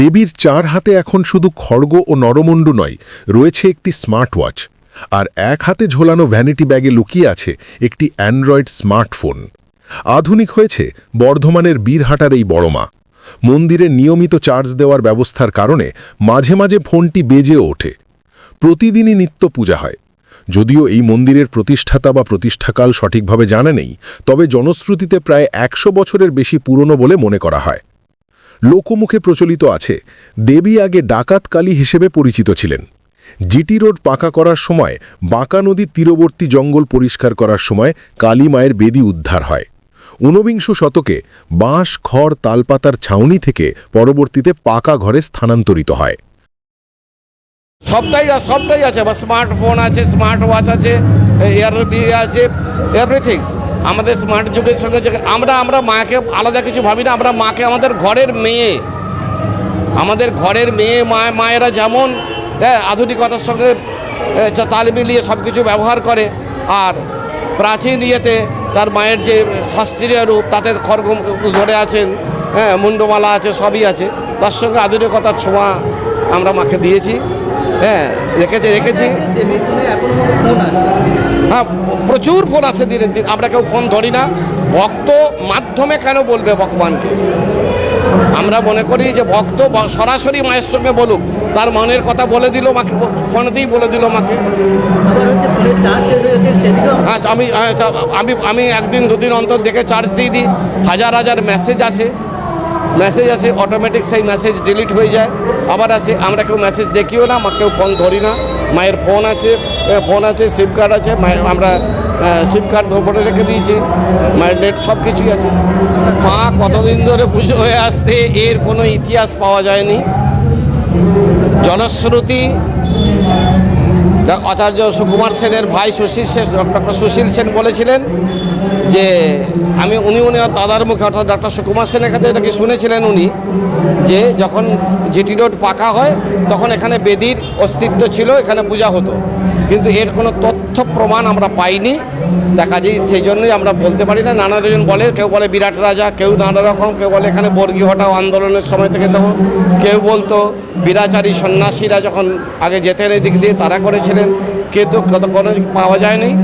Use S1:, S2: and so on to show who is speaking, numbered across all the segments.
S1: দেবীর চার হাতে এখন শুধু খড়গ ও নরমণ্ডু নয়, রয়েছে একটি স্মার্ট ওয়াচ আর এক হাতে ঝোলানো ভ্যানিটি ব্যাগে লুকিয়ে আছে একটি অ্যান্ড্রয়েড স্মার্টফোন আধুনিক হয়েছে বর্ধমানের বীরহাটার এই বড়মা মন্দিরে নিয়মিত চার্জ দেওয়ার ব্যবস্থার কারণে মাঝে মাঝে ফোনটি বেজেও ওঠে। প্রতিদিনই নিত্য পূজা হয়। যদিও এই মন্দিরের প্রতিষ্ঠাতা বা প্রতিষ্ঠাকাল সঠিকভাবে জানা নেই, তবে জনশ্রুতিতে প্রায় একশো বছরের বেশি পুরনো বলে মনে করা হয়। লোকমুখে প্রচলিত আছে। দেবী আগে ডাকাত কালী হিসেবে পরিচিত ছিলেন। জিটি রোড পাকা করার সময়, বাঁকা নদীর তীরবর্তী জঙ্গল পরিষ্কার করার সময় কালী মায়ের বেদি উদ্ধার হয়। ঊনবিংশ শতকে বাঁশ, খড়, তালপাতার ছাউনি থেকে পরবর্তীতে পাকা ঘরে স্থানান্তরিত হয়।
S2: সবটাই সবটাই আছে স্মার্টফোন আছে স্মার্ট ওয়াচ আছে এয়ার আছে এভরিথিং আমাদের স্মার্ট যুগের সঙ্গে আমরা আমরা মাকে আলাদা কিছু ভাবি না আমরা মাকে আমাদের ঘরের মেয়ে। আমাদের ঘরের মেয়ে মা মায়েরা যেমন হ্যাঁ, আধুনিকতার সঙ্গে তাল মিলিয়ে সব কিছু ব্যবহার করে আর প্রাচীন ইয়েতে তার মায়ের যে শাস্ত্রীয় রূপ তাতে খড়গ ধরে আছেন হ্যাঁ মুন্ডমালা আছে সবই আছে তার সঙ্গে আধুনিকতার ছোঁয়া আমরা মাকে দিয়েছি হ্যাঁ রেখেছে রেখেছি। হ্যাঁ প্রচুর ফোন আসে দিনের দিন। আমরা কেউ ফোন ধরি না। ভক্ত মাধ্যমে কেন বলবে ভগবানকে? আমরা মনে করি যে ভক্ত সরাসরি মায়ের সঙ্গে বলুক। তার মনের কথা বলে দিল মাকে ফোনেতেই বলে দিল মাকে।
S3: হয়ে
S2: আমি আমি আমি একদিন দুদিন অন্তর দেখে চার্জ দিয়ে দিই। হাজার হাজার মেসেজ আসে। মেসেজ আসে অটোমেটিক সেই মেসেজ ডিলিট হয়ে যায়। আবার আসে, আমরা কেউ মেসেজ দেখিও না কেউ ফোন ধরি না। মায়ের ফোন আছে ফোন আছে সিম কার্ড আছে আমরা সিম কার্ড ধরে রেখে দিয়েছি। মায়ের নেট সব কিছুই আছে। মা কতদিন ধরে পুজো হয়ে আসতে এর কোনো ইতিহাস পাওয়া যায়নি। জনশ্রুতি আচার্য সুকুমার সেনের ভাই সুশীল সেন ডক্টর সুশীল সেন বলেছিলেন যে আমি, উনি উনি দাদার মুখে অর্থাৎ ডক্টর সুকুমার সেনের কাছে এটাকে শুনেছিলেন উনি? যে যখন জিটি রোড পাকা হয়, তখন এখানে বেদির অস্তিত্ব ছিল, এখানে পূজা হতো। কিন্তু এর কোনো তথ্য প্রমাণ আমরা পাইনি। দেখা যায় সেই জন্যই আমরা বলতে পারি না। নানা জন বলে, কেউ বলে বিরাট রাজা, কেউ নানা রকম, কেউ বলে এখানে বর্গী হটাও আন্দোলনের সময় থেকে তখন কেউ বলতো বিরাচারী সন্ন্যাসীরা যখন আগে যেতেন এদিক দিয়ে, তারা করেছিলেন। কিন্তু কত কোনো পাওয়া যায়নি।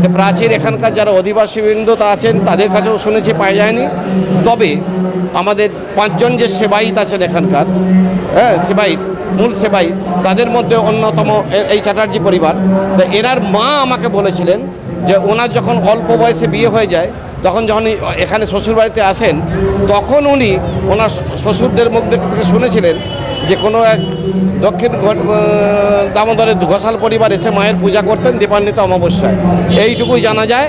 S2: তো প্রাচীন এখানকার যারা অধিবাসীবৃন্দ তা আছেন, তাদের কাছেও শুনেছি, পাওয়া যায়নি। তবে আমাদের পাঁচজন যে সেবাইত আছেন এখানকার হ্যাঁ সেবাইত মূল সেবাইত তাদের মধ্যে অন্যতম এই চ্যাটার্জি পরিবার। তো এনার মা আমাকে বলেছিলেন যে ওনার যখন অল্প বয়সে বিয়ে হয়ে যায়, তখন যখন এখানে শ্বশুরবাড়িতে আসেন, তখন উনি ওনার শ্বশুরদের মুখ থেকে শুনেছিলেন যে কোনো এক দক্ষিণ দামোদরের ঘোষাল পরিবার এসে মায়ের পূজা করতেন দীপান্বিত অমাবস্যায়। এইটুকুই জানা যায়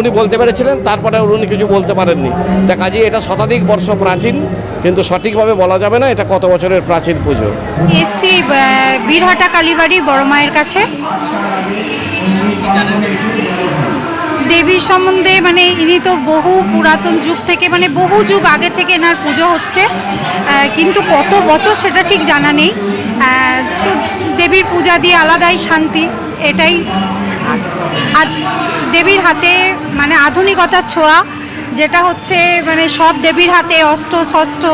S2: উনি বলতে পেরেছিলেন, তারপরে উনি কিছু বলতে পারেননি। তা কাজে, এটা শতাধিক বর্ষ প্রাচীন, কিন্তু সঠিকভাবে বলা যাবে না, এটা কত বছরের প্রাচীন পুজো।
S4: এসছি বীরহাটা কালীবাড়ি বড় মায়ের কাছে। দেবীর সম্বন্ধে মানে ইনি তো বহু পুরাতন যুগ থেকে মানে বহু যুগ আগে থেকে এনার পুজো হচ্ছে। কিন্তু কত বছর সেটা ঠিক জানা নেই। তো দেবীর পূজা দিয়ে আলাদাই শান্তি এটাই। আর দেবীর হাতে মানে আধুনিকতার ছোঁয়া যেটা হচ্ছে মানে সব দেবীর হাতে শস্ত্র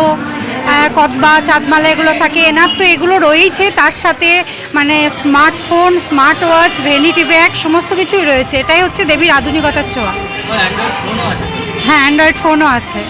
S4: আহ, কদবা চাঁদমালা এগুলো থাকে এনার তো এগুলো রয়েইছে। তার সাথে মানে smartphone smart watch vanity bag সমস্ত কিছুই রয়েছে। এটাই হচ্ছে দেবীর আধুনিকতার ছোঁয়া। হ্যাঁ অ্যান্ড্রয়েড ফোনও আছে।